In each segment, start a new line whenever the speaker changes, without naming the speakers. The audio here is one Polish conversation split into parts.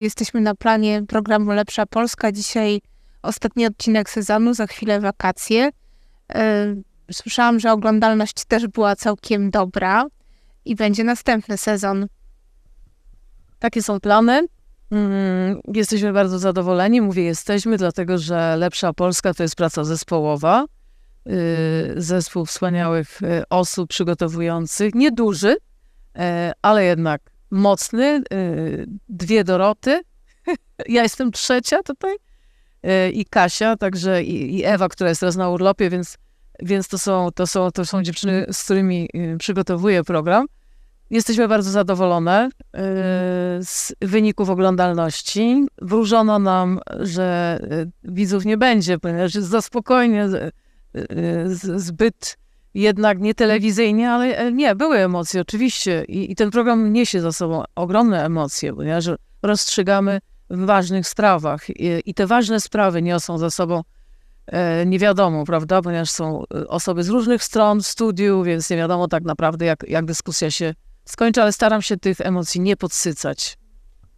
Jesteśmy na planie programu Lepsza Polska. Dzisiaj ostatni odcinek sezonu, za chwilę wakacje. E, słyszałam, że oglądalność też była całkiem dobra i będzie następny sezon.
Takie są plany. Mm, jesteśmy bardzo zadowoleni. Mówię jesteśmy, dlatego że Lepsza Polska to jest praca zespołowa. Y, zespół wspaniałych y, osób przygotowujących, nieduży, e, ale jednak mocny. Y, dwie Doroty. Ja jestem trzecia tutaj i Kasia, także i, i Ewa, która jest teraz na urlopie, więc, więc to, są, to, są, to są dziewczyny, z którymi przygotowuję program. Jesteśmy bardzo zadowolone z wyników oglądalności. Wróżono nam, że widzów nie będzie, ponieważ jest za spokojnie, zbyt jednak nie telewizyjnie, ale e, nie, były emocje oczywiście I, i, ten program niesie za sobą ogromne emocje, ponieważ rozstrzygamy w ważnych sprawach i, i te ważne sprawy niosą za sobą e, nie wiadomo, prawda, ponieważ są e, osoby z różnych stron w studiu, więc nie wiadomo tak naprawdę, jak, jak dyskusja się skończy, ale staram się tych emocji nie podsycać.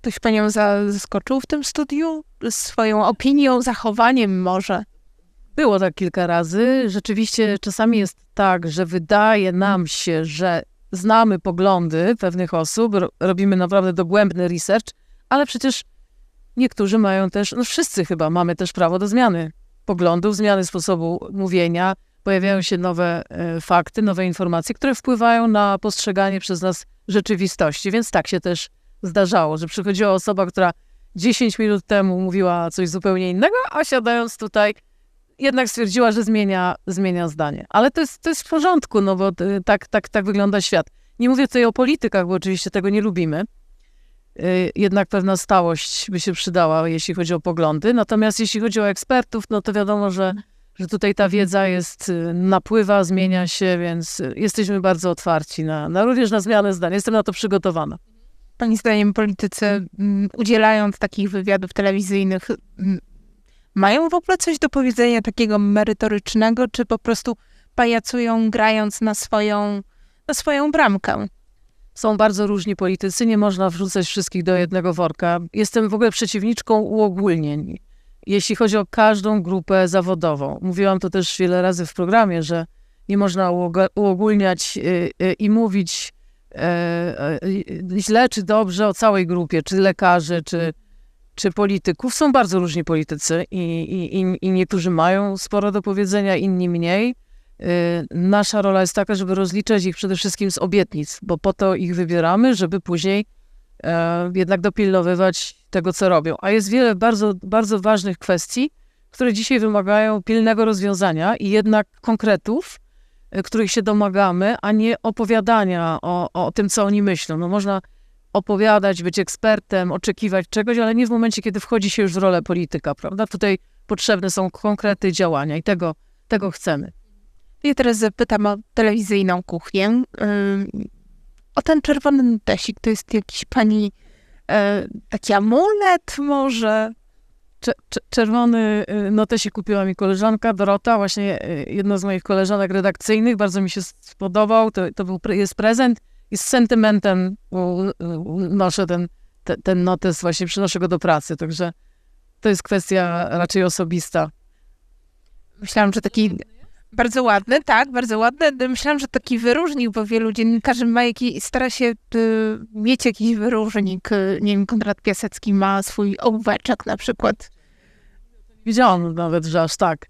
Ktoś panią zaskoczył w tym studiu? Swoją opinią, zachowaniem może?
Było tak kilka razy. Rzeczywiście czasami jest tak, że wydaje nam się, że znamy poglądy pewnych osób, robimy naprawdę dogłębny research, ale przecież niektórzy mają też, no wszyscy chyba mamy też prawo do zmiany poglądów, zmiany sposobu mówienia. Pojawiają się nowe e, fakty, nowe informacje, które wpływają na postrzeganie przez nas rzeczywistości. Więc tak się też zdarzało, że przychodziła osoba, która 10 minut temu mówiła coś zupełnie innego, a siadając tutaj jednak stwierdziła, że zmienia, zmienia zdanie. Ale to jest, to jest w porządku, no bo tak, tak, tak wygląda świat. Nie mówię tutaj o politykach, bo oczywiście tego nie lubimy. Y, jednak pewna stałość by się przydała, jeśli chodzi o poglądy. Natomiast jeśli chodzi o ekspertów, no to wiadomo, że, że tutaj ta wiedza jest, y, napływa, zmienia się, więc jesteśmy bardzo otwarci na, na również na zmianę zdań. Jestem na to przygotowana.
Pani zdaniem politycy mm, udzielając takich wywiadów telewizyjnych mm, mają w ogóle coś do powiedzenia takiego merytorycznego, czy po prostu pajacują grając na swoją, na swoją bramkę?
Są bardzo różni politycy, nie można wrzucać wszystkich do jednego worka. Jestem w ogóle przeciwniczką uogólnień, jeśli chodzi o każdą grupę zawodową. Mówiłam to też wiele razy w programie, że nie można uogólniać y, y, i mówić e, e, źle czy dobrze o całej grupie, czy lekarzy, czy czy polityków. Są bardzo różni politycy i, i, i niektórzy mają sporo do powiedzenia, inni mniej. Y, nasza rola jest taka, żeby rozliczać ich przede wszystkim z obietnic, bo po to ich wybieramy, żeby później e, jednak dopilnowywać tego, co robią. A jest wiele bardzo, bardzo ważnych kwestii, które dzisiaj wymagają pilnego rozwiązania i jednak konkretów, e, których się domagamy, a nie opowiadania o, o tym, co oni myślą. No można opowiadać, być ekspertem, oczekiwać czegoś, ale nie w momencie, kiedy wchodzi się już w rolę polityka, prawda? Tutaj potrzebne są konkrety działania i tego, tego chcemy.
Ja teraz zapytam o telewizyjną kuchnię. O ten czerwony notesik, to jest jakiś pani e, taki amulet może?
Czerwony y, notesik kupiła mi koleżanka Dorota, właśnie y, jedna z moich koleżanek redakcyjnych. Bardzo mi się spodobał. To, to był, jest prezent i z sentymentem noszę ten, te, ten notes, właśnie przynoszę go do pracy, także to jest kwestia raczej osobista.
Myślałam, że taki bardzo ładny, tak, bardzo ładny. Myślałam, że taki wyróżnik, bo wielu dziennikarzy ma jakiś, stara się y, mieć jakiś wyróżnik. Nie wiem, Konrad Piasecki ma swój ołóweczek na przykład.
Widziałam nawet, że aż tak.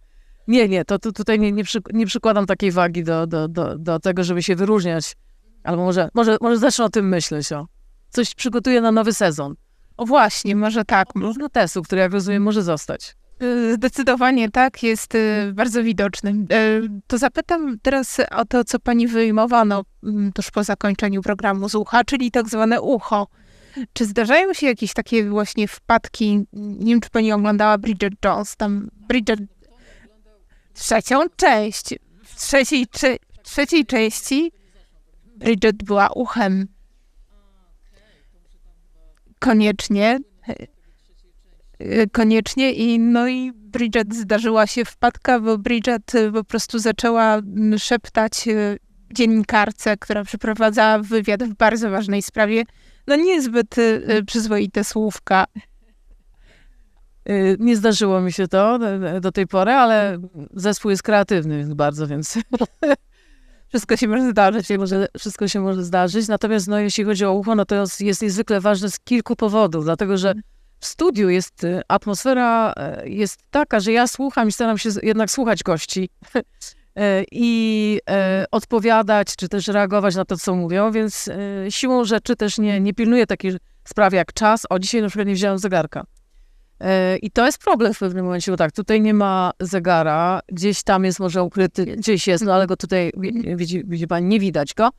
Nie, nie, to, to tutaj nie, nie, przy, nie przykładam takiej wagi do, do, do, do tego, żeby się wyróżniać Albo może, może, może zacznę o tym myśleć, o. Coś przygotuję na nowy sezon.
O właśnie, może tak.
Notesu, który jak rozumiem może zostać.
Y, zdecydowanie tak, jest y, bardzo widoczny. Y, to zapytam teraz o to, co pani wyjmowano mm, tuż po zakończeniu programu z ucha, czyli tak zwane ucho. Czy zdarzają się jakieś takie właśnie wpadki? Nie wiem, czy pani oglądała Bridget Jones, tam Bridget... Trzecią część. W trzeciej, w trzeciej części Bridget była uchem. Koniecznie. Koniecznie i no i Bridget zdarzyła się wpadka, bo Bridget po prostu zaczęła szeptać e, dziennikarce, która przeprowadzała wywiad w bardzo ważnej sprawie, no niezbyt y, przyzwoite słówka.
Y, Nie zdarzyło mi się to do tej pory, ale zespół jest kreatywny bardzo, więc
Wszystko się może zdarzyć.
może, wszystko się może zdarzyć. Natomiast no, jeśli chodzi o ucho, no to jest, niezwykle ważne z kilku powodów, dlatego że w studiu jest y, atmosfera e, jest taka, że ja słucham i staram się jednak słuchać gości e, i e, odpowiadać, czy też reagować na to, co mówią, więc siłą rzeczy też nie, nie pilnuję takich spraw jak czas. O, dzisiaj na przykład nie wziąłem zegarka. I to jest problem w pewnym momencie, bo tak, tutaj nie ma zegara, gdzieś tam jest może ukryty, gdzieś jest, no ale go tutaj, wi- widzi, widzi pani, nie widać go.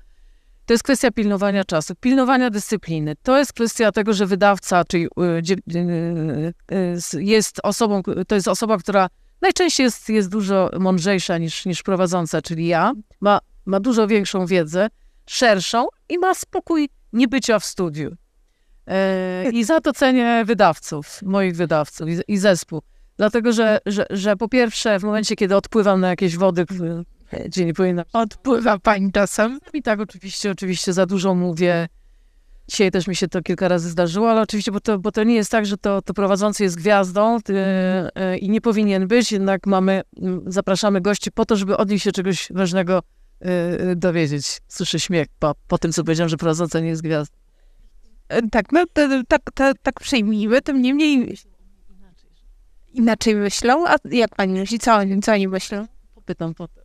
To jest kwestia pilnowania czasu, pilnowania dyscypliny. To jest kwestia tego, że wydawca, czyli y, y, y, jest osobą, to jest osoba, która najczęściej jest, jest dużo mądrzejsza niż, niż prowadząca, czyli ja, ma, ma dużo większą wiedzę, szerszą i ma spokój niebycia w studiu. E, I za to cenię wydawców, moich wydawców i, i zespół. Dlatego, że, że, że po pierwsze, w momencie, kiedy odpływam na jakieś wody, gdzie nie powinna
Odpływa pani czasem.
i tak oczywiście, oczywiście za dużo mówię. Dzisiaj też mi się to kilka razy zdarzyło, ale oczywiście, bo to, bo to nie jest tak, że to, to prowadzący jest gwiazdą ty, e, i nie powinien być, jednak mamy, zapraszamy gości po to, żeby od nich się czegoś ważnego e, e, dowiedzieć. Słyszę śmiech po, po tym, co powiedziałam, że prowadząca nie jest gwiazdą.
E, Tak, no tak, tak, tak przyjmijmy, tym niemniej inaczej myślą. A jak pani myśli, co oni, co oni myślą?
Pytam potem.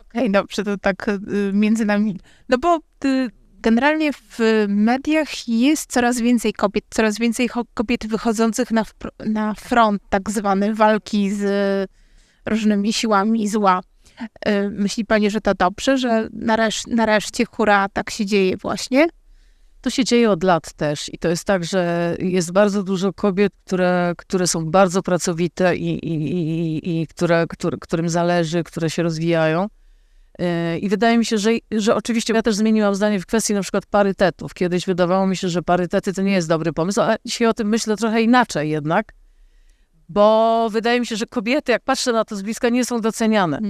Okej, dobrze, to tak y, między nami. No bo y, generalnie w mediach jest coraz więcej kobiet, coraz więcej kobiet wychodzących na, na front tak zwany walki z różnymi siłami zła. Y, Myśli pani, że to dobrze, że naresz- nareszcie hura tak się dzieje właśnie?
To się dzieje od lat też i to jest tak, że jest bardzo dużo kobiet, które, które są bardzo pracowite i, i, i, i które, które, którym zależy, które się rozwijają. Yy, I wydaje mi się, że, że oczywiście ja też zmieniłam zdanie w kwestii na przykład parytetów. Kiedyś wydawało mi się, że parytety to nie jest dobry pomysł, ale dzisiaj o tym myślę trochę inaczej jednak, bo wydaje mi się, że kobiety, jak patrzę na to z bliska, nie są doceniane.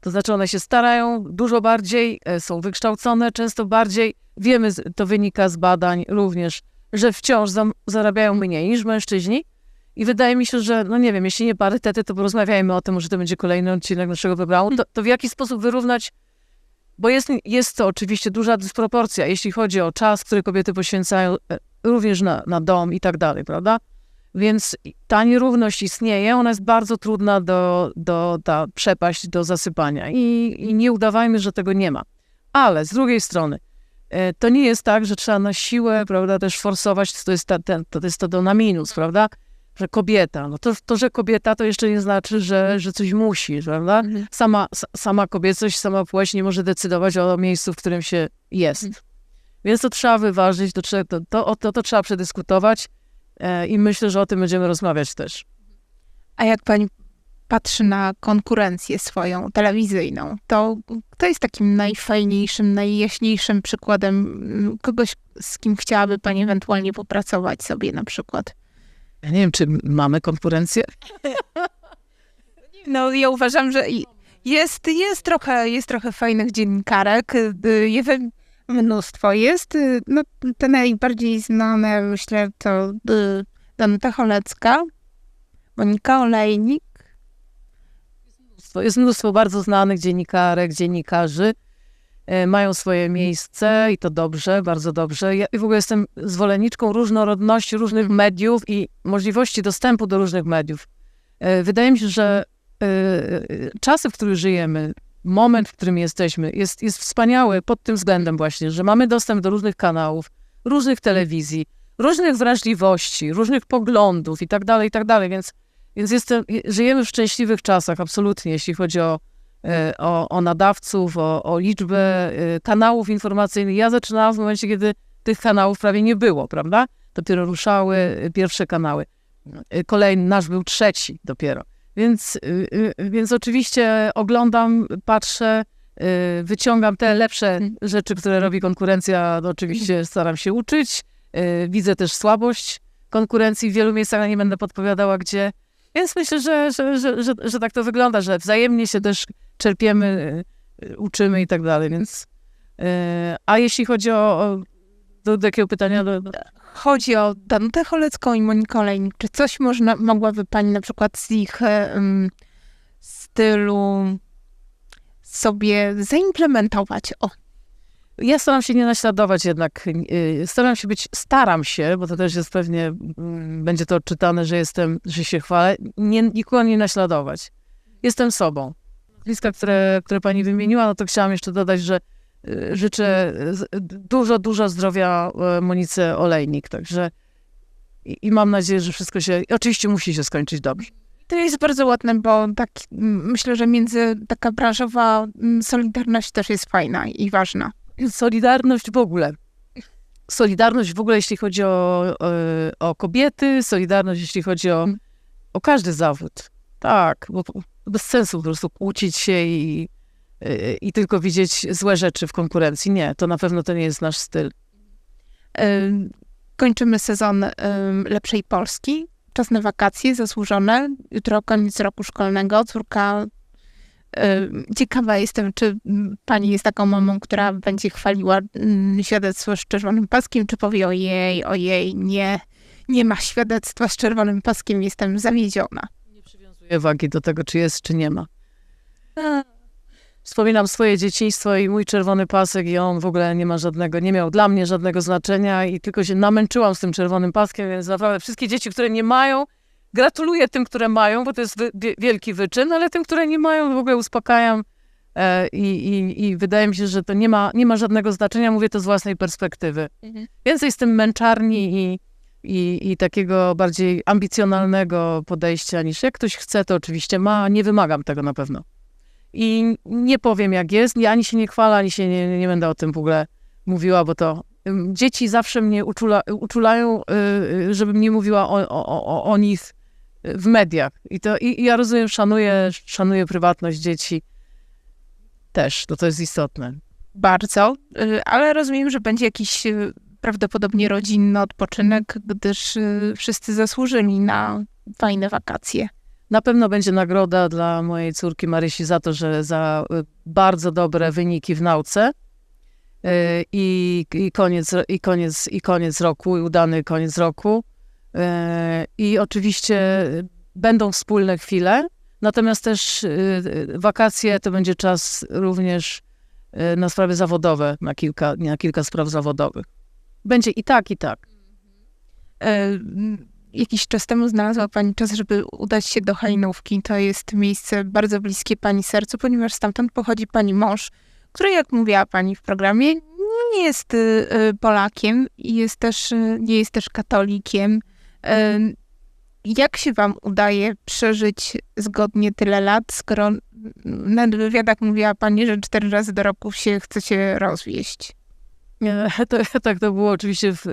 To znaczy one się starają dużo bardziej, e, są wykształcone często bardziej. Wiemy, to wynika z badań również, że wciąż zarabiają mniej niż mężczyźni. I wydaje mi się, że, no nie wiem, jeśli nie parytety, to porozmawiajmy o tym, może to będzie kolejny odcinek naszego programu, to, to w jaki sposób wyrównać, bo jest, jest to oczywiście duża dysproporcja, jeśli chodzi o czas, który kobiety poświęcają e, również na, na dom i tak dalej, prawda? Więc ta nierówność istnieje, ona jest bardzo trudna do, do ta przepaść do zasypania I, i nie udawajmy, że tego nie ma. Ale z drugiej strony, e, to nie jest tak, że trzeba na siłę, prawda, też forsować, to jest, ta, ten, to jest to do na minus, prawda? Że kobieta, no to, to, że kobieta, to jeszcze nie znaczy, że, że coś musi, prawda? Sama, s- sama kobiecość, sama płeć nie może decydować o miejscu, w którym się jest. Więc to trzeba wyważyć, to, trzeba, to, to, to, to trzeba przedyskutować i myślę, że o tym będziemy rozmawiać też.
A jak pani patrzy na konkurencję swoją telewizyjną, to kto jest takim najfajniejszym, najjaśniejszym przykładem mm, kogoś, z kim chciałaby pani ewentualnie popracować sobie na przykład?
Ja nie wiem, czy mamy konkurencję.
No ja uważam, że jest, jest, trochę, jest trochę fajnych dziennikarek, y, je we- mnóstwo jest. y, No, te najbardziej znane, myślę, to y, Danuta Cholecka, Monika Olejnik,
mnóstwo, jest mnóstwo bardzo znanych dziennikarek, dziennikarzy. E, mają swoje miejsce i to dobrze, bardzo dobrze. Ja w ogóle jestem zwolenniczką różnorodności różnych mediów i możliwości dostępu do różnych mediów. E, wydaje mi się, że e, czasy, w których żyjemy, moment, w którym jesteśmy, jest, jest wspaniały pod tym względem właśnie, że mamy dostęp do różnych kanałów, różnych telewizji, różnych wrażliwości, różnych poglądów i tak dalej, i tak dalej, więc więc żyjemy w szczęśliwych czasach, absolutnie, jeśli chodzi o, e, o, o nadawców, o, o liczbę e, kanałów informacyjnych. Ja zaczynałam w momencie, kiedy tych kanałów prawie nie było, prawda? Dopiero ruszały pierwsze kanały. E, Kolejny, nasz był trzeci dopiero. Więc, e, e, więc oczywiście oglądam, patrzę, e, wyciągam te lepsze rzeczy, które robi konkurencja. Oczywiście staram się uczyć. Widzę też słabość konkurencji w wielu miejscach, nie będę podpowiadała, gdzie. Więc myślę, że, że, że, że, tak to wygląda, że wzajemnie się też czerpiemy, y, uczymy i tak dalej, więc... y, A jeśli chodzi o do, jakiego pytania? Do, do...
Chodzi o Danutę Cholecką i Monikę Olejnik. Czy coś można, mogłaby pani na przykład z ich um, stylu sobie zaimplementować? O,
Ja staram się nie naśladować jednak, yy, staram się być, staram się, bo to też jest pewnie, będzie to odczytane, że jestem, że się chwalę, nie, nikogo nie naśladować. Jestem sobą. Nazwiska, które, które pani wymieniła, no to chciałam jeszcze dodać, że y, życzę z- dużo, dużo zdrowia y, Monice Olejnik, także i, i mam nadzieję, że wszystko się, oczywiście musi się skończyć dobrze.
To jest bardzo ładne, bo tak myślę, że między taka branżowa solidarność też jest fajna i ważna.
Solidarność w ogóle. Solidarność w ogóle, jeśli chodzi o, e, o kobiety, solidarność, jeśli chodzi o, o każdy zawód. Tak, bo bez sensu po prostu kłócić się i, e, i tylko widzieć złe rzeczy w konkurencji. Nie, to na pewno to nie jest nasz styl.
Ym, Kończymy sezon Lepszej Polski. Czas na wakacje zasłużone. Jutro koniec roku szkolnego. Córka. Ciekawa jestem, czy pani jest taką mamą, która będzie chwaliła mm, świadectwo z czerwonym paskiem, czy powie ojej, ojej, nie, nie ma świadectwa z czerwonym paskiem, jestem zawiedziona.
Nie przywiązuję wagi do tego, czy jest, czy nie ma. Wspominam swoje dzieciństwo i mój czerwony pasek i on w ogóle nie ma żadnego, nie miał dla mnie żadnego znaczenia i tylko się namęczyłam z tym czerwonim paskiem, więc naprawdę wszystkie dzieci, które nie mają, gratuluję tym, które mają, bo to jest wielki wyczyn, ale tym, które nie mają, w ogóle uspokajam e, i, i, i wydaje mi się, że to nie ma, nie ma żadnego znaczenia, mówię to z własnej perspektywy. Więcej z tym męczarni i, i, i takiego bardziej ambicjonalnego podejścia niż jak ktoś chce, to oczywiście ma, nie wymagam tego na pewno. I nie powiem jak jest, ja ani się nie chwalę, ani się nie, nie będę o tym w ogóle mówiła, bo to dzieci zawsze mnie uczula, uczulają, y, y, żebym nie mówiła o, o, o, o nich y, w mediach. I to i, i ja rozumiem, szanuję, szanuję prywatność dzieci też, to to jest istotne.
Bardzo, ale rozumiem, że będzie jakiś prawdopodobnie rodzinny odpoczynek, gdyż wszyscy zasłużyli na fajne wakacje.
Na pewno będzie nagroda dla mojej córki Marysi za to, że za y, bardzo dobre wyniki w nauce. Y, I, i, koniec, i, koniec, I koniec roku, i udany koniec roku. Y, I oczywiście będą wspólne chwile, natomiast też wakacje to będzie czas również na sprawy zawodowe, na kilka, na kilka spraw zawodowych. Będzie i tak, i tak.
Jakiś czas temu znalazła Pani czas, żeby udać się do Hajnówki. To jest miejsce bardzo bliskie Pani sercu, ponieważ stamtąd pochodzi Pani mąż, który, jak mówiła Pani w programie, nie jest y, y, Polakiem i jest też, y, nie jest też katolikiem. Y, Jak się Wam udaje przeżyć zgodnie tyle lat, skoro na wywiadach mówiła Pani, że cztery razy do roku się chcecie rozwieść?
To, tak, to było oczywiście w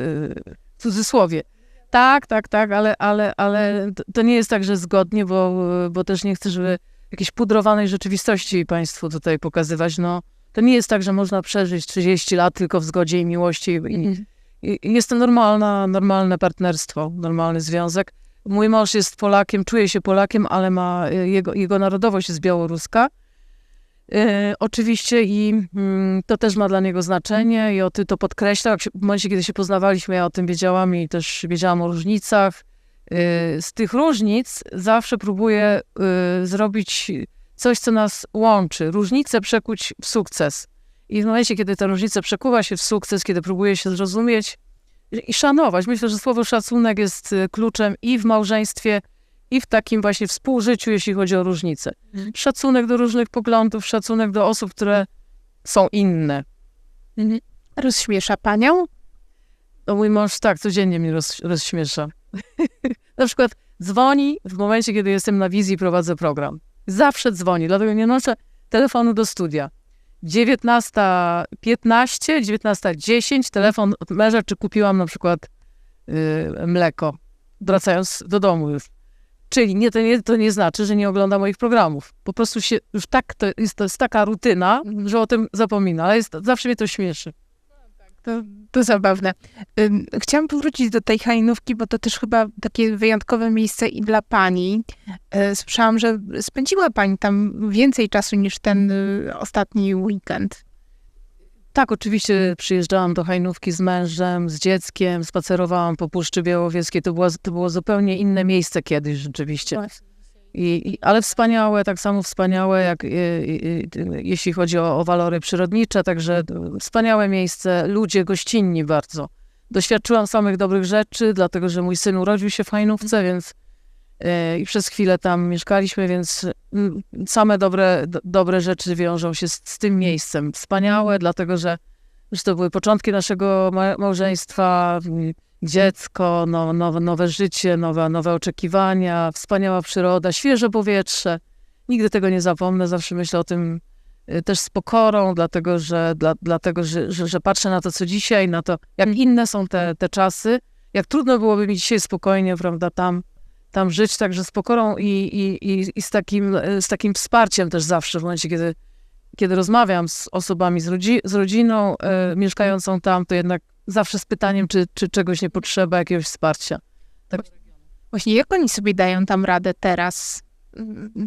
cudzysłowie. Tak, tak, tak, ale, ale, ale to- to nie jest tak, że zgodnie, bo, bo też nie chcę, żeby jakiejś pudrowanej rzeczywistości państwu tutaj pokazywać. No, to nie jest tak, że można przeżyć 30 lat tylko w zgodzie i miłości. I, i, i jest to normalna, normalne partnerstwo, normalny związek. Mój mąż jest Polakiem, czuje się Polakiem, ale ma, jego, jego narodowość jest białoruska. E, oczywiście i mm, to też ma dla niego znaczenie i o ty to podkreśla. Jak się, w momencie, kiedy się poznawaliśmy, ja o tym wiedziałam i też wiedziałam o różnicach. E, z tych różnic zawsze próbuję e, zrobić coś, co nas łączy. Różnice przekuć w sukces. I w momencie, kiedy ta różnica przekuwa się w sukces, kiedy próbuje się zrozumieć i szanować. Myślę, że słowo szacunek jest kluczem i w małżeństwie, i w takim właśnie współżyciu, jeśli chodzi o różnice.
Mhm.
Szacunek do różnych poglądów, szacunek do osób, które są inne.
Rozśmiesza Panią?
No mój mąż tak codziennie mnie roz, rozśmiesza. na przykład dzwoni w momencie, kiedy jestem na wizji i prowadzę program. Zawsze dzwoni, dlatego nie noszę telefonu do studia. 19.15, 19.10 telefon od męża, czy kupiłam na przykład y, mleko, wracając do domu już. Czyli nie, to, nie, to nie znaczy, że nie ogląda moich programów. Po prostu się już tak, to jest, to jest taka rutyna, że o tym zapomina, ale jest, zawsze mnie to śmieszy.
To, to zabawne. Chciałam powrócić do tej hajnówki, bo to też chyba takie wyjątkowe miejsce i dla pani. E, Słyszałam, że spędziła pani tam więcej czasu niż ten y, ostatni weekend.
Tak, oczywiście przyjeżdżałam do Hajnówki z mężem, z dzieckiem, spacerowałam po Puszczy Białowieskiej. To, to było zupełnie inne miejsce kiedyś rzeczywiście. I, i, ale wspaniałe, tak samo wspaniałe, jak i, jeśli chodzi o, o walory przyrodnicze, także wspaniałe miejsce, ludzie gościnni bardzo. Doświadczyłam samych dobrych rzeczy, dlatego że mój syn urodził się w Hajnówce, więc e, i przez chwilę tam mieszkaliśmy, więc mm, same dobre, do, dobre rzeczy wiążą się z, z, tym miejscem. Wspaniałe, dlatego że to były początki naszego małżeństwa, dziecko, no, nowe, nowe życie, nowe, nowe oczekiwania, wspaniała przyroda, świeże powietrze. Nigdy tego nie zapomnę, zawsze myślę o tym y, też z pokorą, dlatego, że, dla, dlatego że, że, że, patrzę na to, co dzisiaj, na to, jak inne są te, te czasy, jak trudno byłoby mi dzisiaj spokojnie, prawda, tam, tam żyć, także z pokorą i, i, i, i z, takim, z takim wsparciem też zawsze w momencie, kiedy, kiedy rozmawiam z osobami, z, rodzi, z rodziną y, mieszkającą tam, to jednak zawsze z pytaniem, czy, czy czegoś nie potrzeba, jakiegoś wsparcia.
Tak. Właśnie jak oni sobie dają tam radę teraz?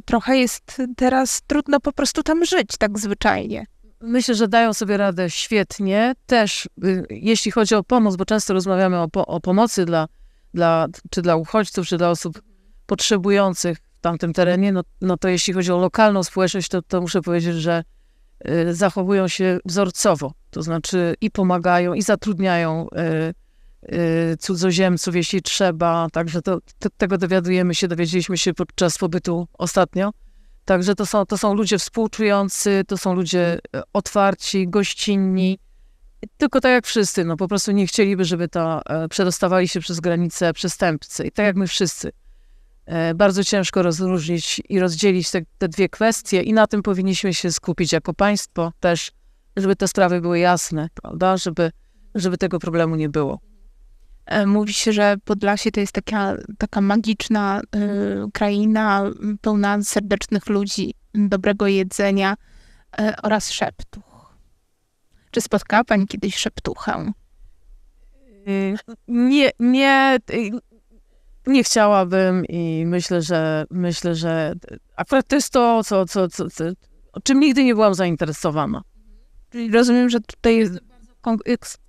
Trochę jest teraz trudno po prostu tam żyć tak zwyczajnie.
Myślę, że dają sobie radę świetnie. Też y, jeśli chodzi o pomoc, bo często rozmawiamy o, po, o pomocy dla, dla, czy dla uchodźców, czy dla osób potrzebujących w tamtym terenie, no, no to jeśli chodzi o lokalną społeczność, to, to muszę powiedzieć, że Y, zachowują się wzorcowo, to znaczy i pomagają, i zatrudniają y, y, cudzoziemców, jeśli trzeba. Także to, to, tego dowiadujemy się, dowiedzieliśmy się podczas pobytu ostatnio. Także to są, to są ludzie współczujący, to są ludzie otwarci, gościnni. Tylko tak jak wszyscy, no po prostu nie chcieliby, żeby to e, przedostawali się przez granice przestępcy. I tak jak my wszyscy. E, bardzo ciężko rozróżnić i rozdzielić te, te, dwie kwestie i na tym powinniśmy się skupić jako państwo też, żeby te sprawy były jasne, prawda, żeby, żeby tego problemu nie było.
E, mówi się, że Podlasie to jest taka, taka magiczna y, kraina pełna serdecznych ludzi, dobrego jedzenia y, oraz szeptuch. Czy spotkała Pani kiedyś szeptuchę?
Nie, nie, nie chciałabym i myślę, że myślę, że akurat to jest to, co, co, co, co o czym nigdy nie byłam zainteresowana.
Czyli rozumiem, że tutaj
kon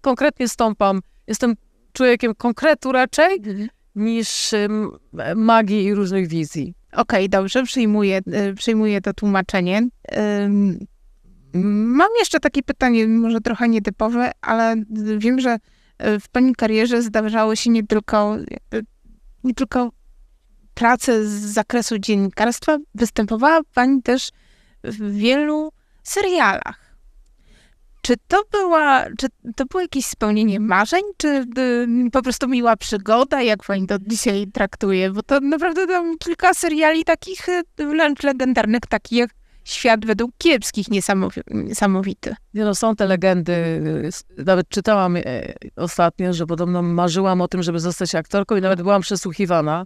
konkretnie stąpam. Jestem człowiekiem konkretu raczej mhm. niż magii i różnych wizji.
Okej, okay, dobrze, przyjmuję, y, przyjmuję to tłumaczenie. Mam jeszcze takie pytanie, może trochę nietypowe, ale wiem, że y, w pani karierze zdarzało się nie tylko nie tylko pracę z zakresu dziennikarstwa, występowała pani też w wielu serialach. Czy to była, czy to było jakieś spełnienie marzeń, czy y, po prostu miła przygoda, jak pani to dzisiaj traktuje? Bo to naprawdę tam kilka seriali takich wręcz legendarnych, takich jak Świat według kiepskich niesamowity.
Nie no, są te legendy. Nawet czytałam e, ostatnio, że podobno marzyłam o tym, żeby zostać aktorką i nawet byłam przesłuchiwana.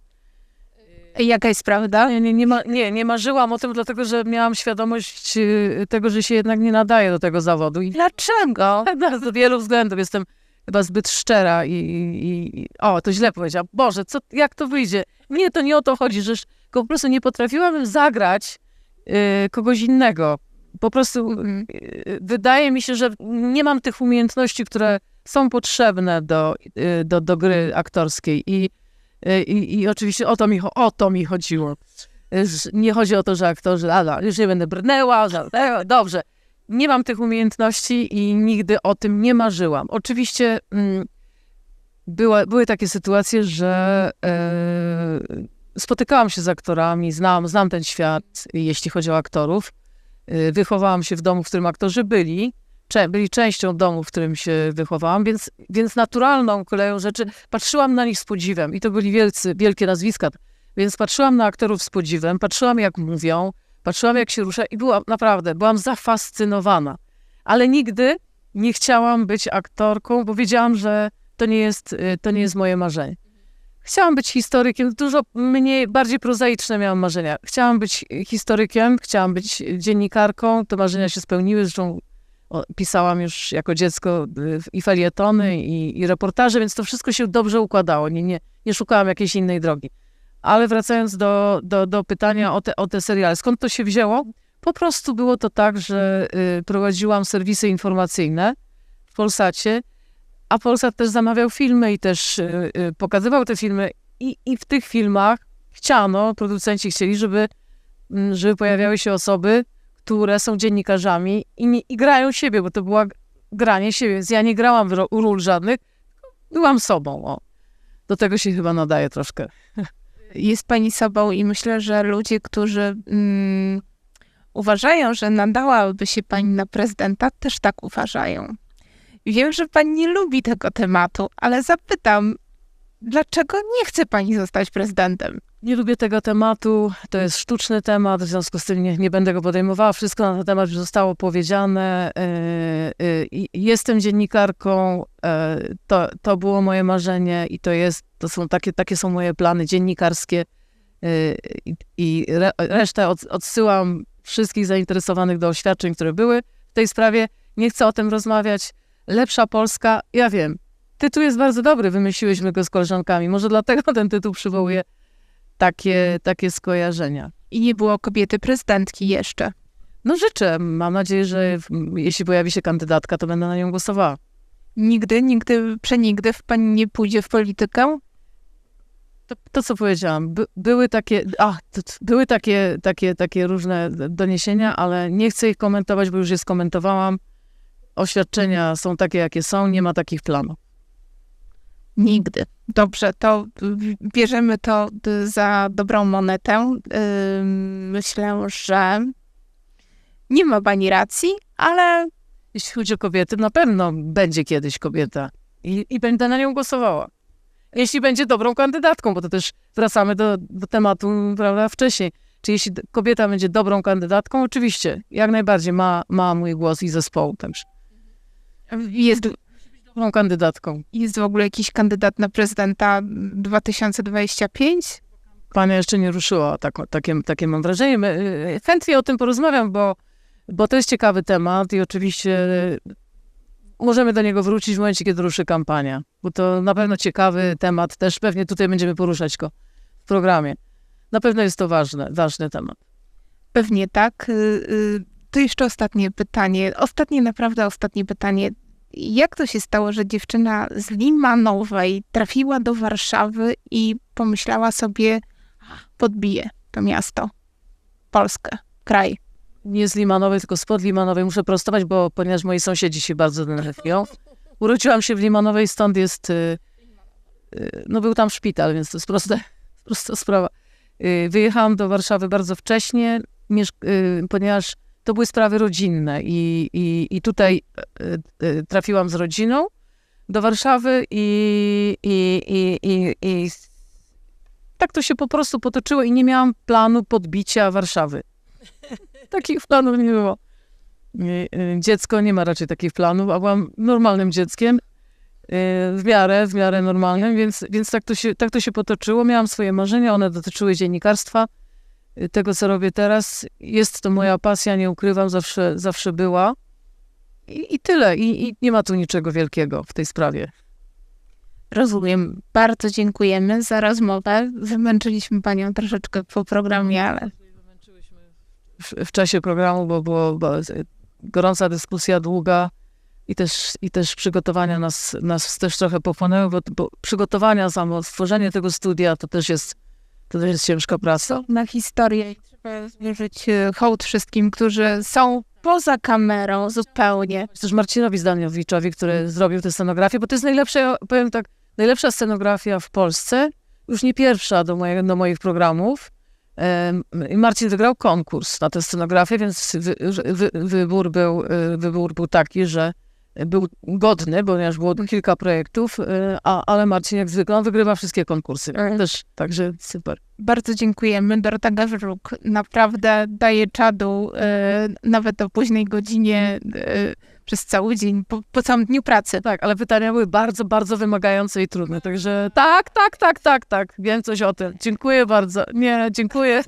Jaka jest prawda?
Nie, nie, nie, ma, nie, nie marzyłam o tym, dlatego że miałam świadomość e, tego, że się jednak nie nadaje do tego zawodu. I
Dlaczego?
Z wielu względów. Jestem chyba zbyt szczera i, i, i, o, to źle powiedziałam. Boże, co, jak to wyjdzie? Nie, to nie o to chodzi, że po prostu nie potrafiłabym zagrać Y, kogoś innego. Po prostu mhm. y, wydaje mi się, że nie mam tych umiejętności, które są potrzebne do, y, do, do gry aktorskiej. I, i, i oczywiście o to, mi, o to mi chodziło. Nie chodzi o to, że aktorzy, a, już nie będę brnęła, że, dobrze. Nie mam tych umiejętności i nigdy o tym nie marzyłam. Oczywiście mm, była, były takie sytuacje, że e, spotykałam się z aktorami, znam, znam ten świat, jeśli chodzi o aktorów. Y, wychowałam się w domu, w którym aktorzy byli, byli częścią domu, w którym się wychowałam, więc, więc naturalną koleją rzeczy patrzyłam na nich z podziwem i to byli wielcy, wielkie nazwiska, więc patrzyłam na aktorów z podziwem, patrzyłam jak mówią, patrzyłam jak się rusza i byłam, naprawdę, byłam zafascynowana. Ale nigdy nie chciałam być aktorką, bo wiedziałam, że to nie jest, y, to nie jest moje marzenie. Chciałam być historykiem, dużo mniej, bardziej prozaiczne miałam marzenia. Chciałam być historykiem, chciałam być dziennikarką, te marzenia się spełniły, zresztą pisałam już jako dziecko y, i felietony, i, i reportaże, więc to wszystko się dobrze układało, nie, nie, nie szukałam jakiejś innej drogi. Ale wracając do, do, do pytania o te, o te seriale, skąd to się wzięło? Po prostu było to tak, że y, prowadziłam serwisy informacyjne w Polsacie, a Polsat też zamawiał filmy i też y, y, pokazywał te filmy. I, I w tych filmach chciano, producenci chcieli, żeby, mm, żeby pojawiały się osoby, które są dziennikarzami i, nie, i grają siebie, bo to była granie siebie, więc ja nie grałam ról żadnych, byłam sobą. O. Do tego się chyba nadaje troszkę.
Jest pani sobą i myślę, że ludzie, którzy mm, uważają, że nadałaby się pani na prezydenta, też tak uważają. Wiem, że pani nie lubi tego tematu, ale zapytam, dlaczego nie chce pani zostać prezydentem?
Nie lubię tego tematu, to jest sztuczny temat, w związku z tym nie, nie będę go podejmowała. Wszystko na ten temat już zostało powiedziane. Yy, yy, jestem dziennikarką, yy, to, to było moje marzenie i to jest, to są takie, takie są moje plany dziennikarskie i, i re, resztę od, odsyłam wszystkich zainteresowanych do oświadczeń, które były w tej sprawie. Nie chcę o tym rozmawiać. Lepsza Polska, ja wiem. Tytuł jest bardzo dobry, wymyśliłyśmy go z koleżankami. Może dlatego ten tytuł przywołuje takie, takie skojarzenia.
I nie było kobiety prezydentki jeszcze.
No życzę. Mam nadzieję, że jeśli pojawi się kandydatka, to będę na nią głosowała.
Nigdy, nigdy, przenigdy pani nie pójdzie w politykę?
To, to co powiedziałam, by, były takie, ach, to, były takie, takie, takie różne doniesienia, ale nie chcę ich komentować, bo już je skomentowałam. Oświadczenia są takie, jakie są, nie ma takich planów.
Nigdy. Dobrze, to bierzemy to za dobrą monetę. Myślę, że nie ma pani racji, ale.
Jeśli chodzi o kobiety, na pewno będzie kiedyś kobieta i, i będę na nią głosowała. Jeśli będzie dobrą kandydatką, bo to też wracamy do, do tematu, prawda, wcześniej. Czy jeśli kobieta będzie dobrą kandydatką? Oczywiście, jak najbardziej ma, ma mój głos i zespołu też.
Jest
dobrą kandydatką.
Jest w ogóle jakiś kandydat na prezydenta 2025?
Pani jeszcze nie ruszyła, tak, takie, takie mam wrażenie. Y, chętnie o tym porozmawiam, bo, bo to jest ciekawy temat i oczywiście y, możemy do niego wrócić w momencie, kiedy ruszy kampania, bo to na pewno ciekawy temat, też pewnie tutaj będziemy poruszać go w programie. Na pewno jest to ważne, ważny temat.
Pewnie tak. Y, to jeszcze ostatnie pytanie. Ostatnie, naprawdę ostatnie pytanie jak to się stało, że dziewczyna z Limanowej trafiła do Warszawy i pomyślała sobie, podbije to miasto, Polskę, kraj?
Nie z Limanowej, tylko spod Limanowej. Muszę prostować, bo ponieważ moi sąsiedzi się bardzo denerwują. Urodziłam się w Limanowej, stąd jest... Y, y, no był tam szpital, więc to jest proste, prosta sprawa. Y, wyjechałam do Warszawy bardzo wcześnie, ponieważ to były sprawy rodzinne i, i, i tutaj e, e, trafiłam z rodziną do Warszawy i, i, i, i, i tak to się po prostu potoczyło i nie miałam planu podbicia Warszawy. Takich planów nie było. E, dziecko nie ma raczej takich planów, a byłam normalnym dzieckiem, w miarę, w miarę normalnym, więc, więc tak, to się, tak to się potoczyło. Miałam swoje marzenia, one dotyczyły dziennikarstwa tego, co robię teraz. Jest to moja pasja, nie ukrywam, zawsze, zawsze była. I, i tyle. I, I nie ma tu niczego wielkiego w tej sprawie.
Rozumiem. Bardzo dziękujemy za rozmowę. Wymęczyliśmy panią troszeczkę po programie, ale.
W, w czasie programu, bo była gorąca dyskusja, długa i też, i też przygotowania nas, nas też trochę pochłonęły, bo, bo przygotowania, samo stworzenie tego studia to też jest to też jest ciężka praca.
Na historię i trzeba złożyć e, hołd wszystkim, którzy są poza kamerą zupełnie.
Też Marcinowi Zdaniowiczowi, który zrobił tę scenografię, bo to jest najlepsza, powiem tak, najlepsza scenografia w Polsce, już nie pierwsza do, moje, do moich programów. I Marcin wygrał konkurs na tę scenografię, więc wy, wy, wybór, był, e, wybór był taki, że był godny, ponieważ było kilka projektów, y, a, ale Marcin jak zwykle on wygrywa wszystkie konkursy. Mhm. Też, także super.
Bardzo dziękujemy. Dorota Gawruk naprawdę daje czadu y, nawet o późnej godzinie y, przez cały dzień, po, po całym dniu pracy.
Tak, ale pytania były bardzo, bardzo wymagające i trudne, także tak, tak, tak, tak, tak, wiem coś o tym. Dziękuję bardzo. Nie, dziękuję.